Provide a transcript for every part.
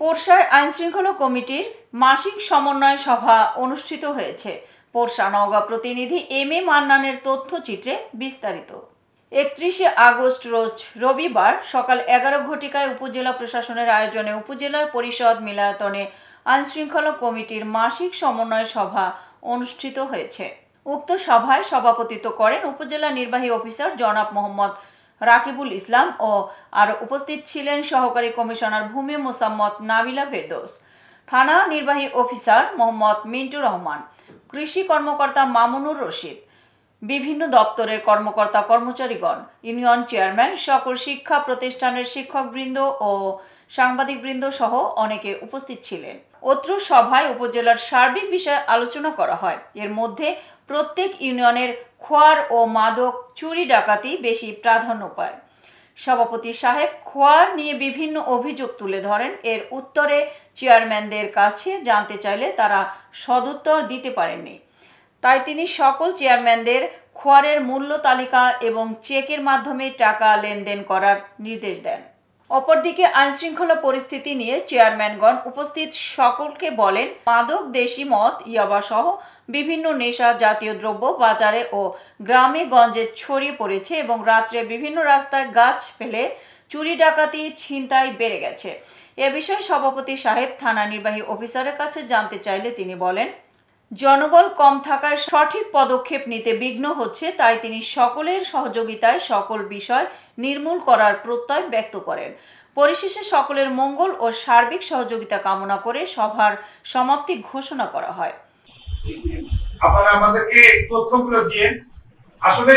পোরশার আইনশৃঙ্খলা কমিটির মাসিক সমন্বয় সভা অনুষ্ঠিত হয়েছে। পোরশা নওগাঁ প্রতিনিধি এম এ মান্নানের তথ্যচিত্রে বিস্তারিত। একত্রিশে আগস্ট রোজ রবিবার সকাল এগারো ঘটিকায় উপজেলা প্রশাসনের আয়োজনে উপজেলার পরিষদ মিলায়তনে আইনশৃঙ্খলা কমিটির মাসিক সমন্বয় সভা অনুষ্ঠিত হয়েছে। উক্ত সভায় সভাপতিত্ব করেন উপজেলা নির্বাহী অফিসার জনাব মোহাম্মদ রাকিবুল ইসলাম ও আরও উপস্থিত ছিলেন সহকারী কমিশনার ভূমি মোসাম্মদ নাবিলা ফেরদোস, থানা নির্বাহী অফিসার মোহাম্মদ মিন্টুর রহমান, কৃষি কর্মকর্তা মামুনুর রশিদ, বিভিন্ন দপ্তরের কর্মকর্তা কর্মচারীগণ, ইউনিয়ন চেয়ারম্যান, সকল শিক্ষা প্রতিষ্ঠানের শিক্ষকবৃন্দ ও সাংবাদিকবৃন্দ সহ অনেকে উপস্থিত ছিলেন। অত্র সভায় উপজেলার সার্বিক বিষয়ে আলোচনা করা হয়। এর মধ্যে প্রত্যেক ইউনিয়নের খোয়ার ও মাদক চুরি ডাকাতি বেশি প্রাধান্য পায়। সভাপতি সাহেব খোয়ার নিয়ে বিভিন্ন অভিযোগ তুলে ধরেন। এর উত্তরে চেয়ারম্যানদের কাছে জানতে চাইলে তারা সদুত্তর দিতে পারেননি। তাই তিনি সকল চেয়ারম্যানদের খোয়ারের মূল্য তালিকা এবং চেকের মাধ্যমে টাকা লেনদেন করার নির্দেশ দেন। অপরদিকে আইনশৃঙ্খলা পরিস্থিতি নিয়ে চেয়ারম্যানগণ উপস্থিত সকলকে বলেন, মাদক, দেশি মদ, ইয়াবা সহ বিভিন্ন নেশা জাতীয় দ্রব্য বাজারে ও গ্রামে গঞ্জে ছড়িয়ে পড়েছে এবং রাত্রে বিভিন্ন রাস্তায় গাছ ফেলে চুরি, ডাকাতি, ছিনতাই বেড়ে গেছে। এ বিষয়ে সভাপতি সাহেব, থানা নির্বাহী অফিসারের কাছে জানতে চাইলে তিনি বলেন জনবল কম থাকায় সঠিক পদক্ষেপ নিতে বিঘ্ন হচ্ছে, তাই তিনি সকলের সহযোগিতায় সকল বিষয় নির্মূল করার প্রত্যয় ব্যক্ত করেন। পরিশেষে সকলের মঙ্গল ও সার্বিক সহযোগিতা কামনা করে সভার সমাপ্তি ঘোষণা করা হয়। আপনারা আমাদেরকে তথ্যগুলো দিয়ে আসলে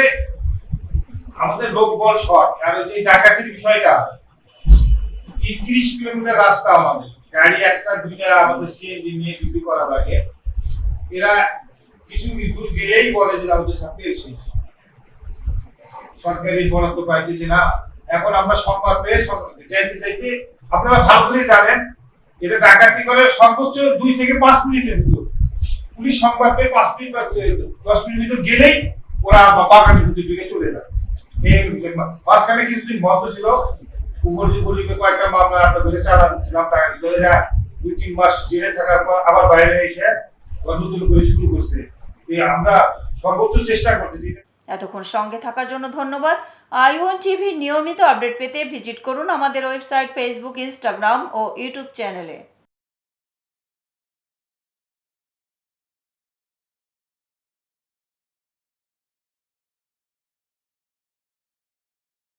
আমাদের লোক বল শর্ট, আর যে ডাকাতির বিষয়টা তিরিশ কিলোমিটার রাস্তা আমাদের। গাড়ি একটা, দুইটা আমাদের সিএনজি নিয়ে ডিউটি করা লাগে। এরা কিছু দূর গেলেই বলে যে আমাদের সাথে এসে। সরকারি বরাদ্দ পাইতেছে না। এখন আমরা সংবাদ পেয়ে যাইতে যাইতে আপনারা ভালো করে জানেন, এটা ডাকাতি করে সর্বোচ্চ দুই থেকে পাঁচ মিনিটের ভিতর। পুলিশ সংবাদ পেয়ে পাঁচ মিনিট বা দশ মিনিট ভিতর গেলেই ওরা বাগানের ভিতর ঢুকে চলে যায়। মাঝখানে কিছুদিন বন্ধ ছিল। উপরি উপরিকে কয়েকটা মামলা আমরা ধরে চালাচ্ছিলাম ডাকাতি ধরে দুই, তিন মাস জেলে থাকার পর আবার বাইরে এসে করে শুরু করছে। আমরা সর্বোচ্চ চেষ্টা করছি এতক্ষণ সঙ্গে থাকার জন্য ধন্যবাদ। আইওয়ান টিভি নিয়মিত আপডেট পেতে ভিজিট করুন আমাদের ওয়েবসাইট, ফেসবুক, ইনস্টাগ্রাম ও ইউটিউব চ্যানেলে।